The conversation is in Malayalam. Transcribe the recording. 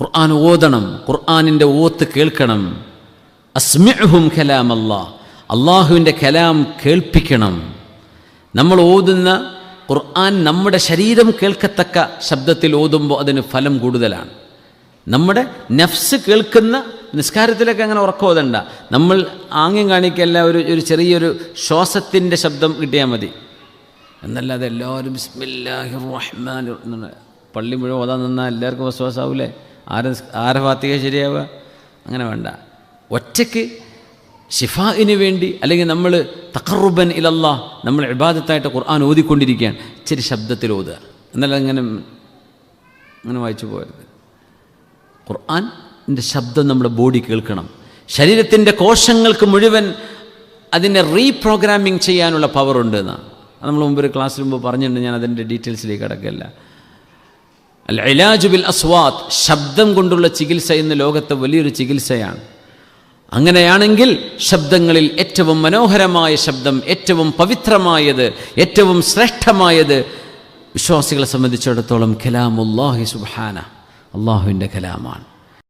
ഖുർആൻ ഓതണം ഖുർആാനിന്റെ ഓത്ത് കേൾക്കണം. അസ്മിഅഹും കലാം അല്ലാ അള്ളാഹുവിന്റെ കലാം കേൾപ്പിക്കണം. നമ്മൾ ഓതുന്ന ഖുർആൻ നമ്മുടെ ശരീരം കേൾക്കത്തക്ക ശബ്ദത്തിൽ ഓതുമ്പോൾ അതിന് ഫലം കൂടുതലാണ്. നമ്മുടെ നഫ്സ് കേൾക്കുന്ന നിസ്കാരത്തിലൊക്കെ അങ്ങനെ ഉറക്കം ഓതണ്ട. നമ്മൾ ആംഗ്യം കാണിക്കല്ല ഒരു ഒരു ചെറിയൊരു ശ്വാസത്തിന്റെ ശബ്ദം കിട്ടിയാൽ മതി. എന്നല്ലാതെ എല്ലാവരും പള്ളി മുഴുവൻ ഓതാൻ നിന്നാൽ എല്ലാവർക്കും വിശ്വാസമാവൂലേ ആരെ ആരെ ഫാത്തിക ശരിയാവുക? അങ്ങനെ വേണ്ട. ഒറ്റയ്ക്ക് ഷിഫായിന് വേണ്ടി അല്ലെങ്കിൽ നമ്മൾ തക്കറുബൻ ഇലല്ലാ നമ്മൾ ഇബാദത്തായിട്ട് ഖുർആൻ ഓതിക്കൊണ്ടിരിക്കുകയാണ്. ഇച്ചിരി ശബ്ദത്തിൽ ഓതുക. എന്നാലും അങ്ങനെ അങ്ങനെ വായിച്ചു പോകരുത്. ഖുർആന്റെ ശബ്ദം നമ്മുടെ ബോഡി കേൾക്കണം. ശരീരത്തിന്റെ കോശങ്ങൾക്ക് മുഴുവൻ അതിനെ റീപ്രോഗ്രാമിംഗ് ചെയ്യാനുള്ള പവർ ഉണ്ട് എന്നാണ്. നമ്മൾ മുമ്പ് ഒരു ക്ലാസ്സിൽ മുമ്പ് പറഞ്ഞിട്ടുണ്ട് ഞാൻ അതിന്റെ ഡീറ്റെയിൽസിലേക്ക് കിടക്കില്ല അൽ ഇലാജു ബിൽ അസ്വാദ് ശബ്ദം കൊണ്ടുള്ള ചികിത്സ ഇന്ന് ലോകത്തെ വലിയൊരു ചികിത്സയാണ്. അങ്ങനെയാണെങ്കിൽ ശബ്ദങ്ങളിൽ ഏറ്റവും മനോഹരമായ ശബ്ദം ഏറ്റവും പവിത്രമായത് ഏറ്റവും ശ്രേഷ്ഠമായത് വിശ്വാസികളെ സംബന്ധിച്ചിടത്തോളം കലാമുല്ലാഹി സുബാന അള്ളാഹുവിന്റെ കലാമാണ്.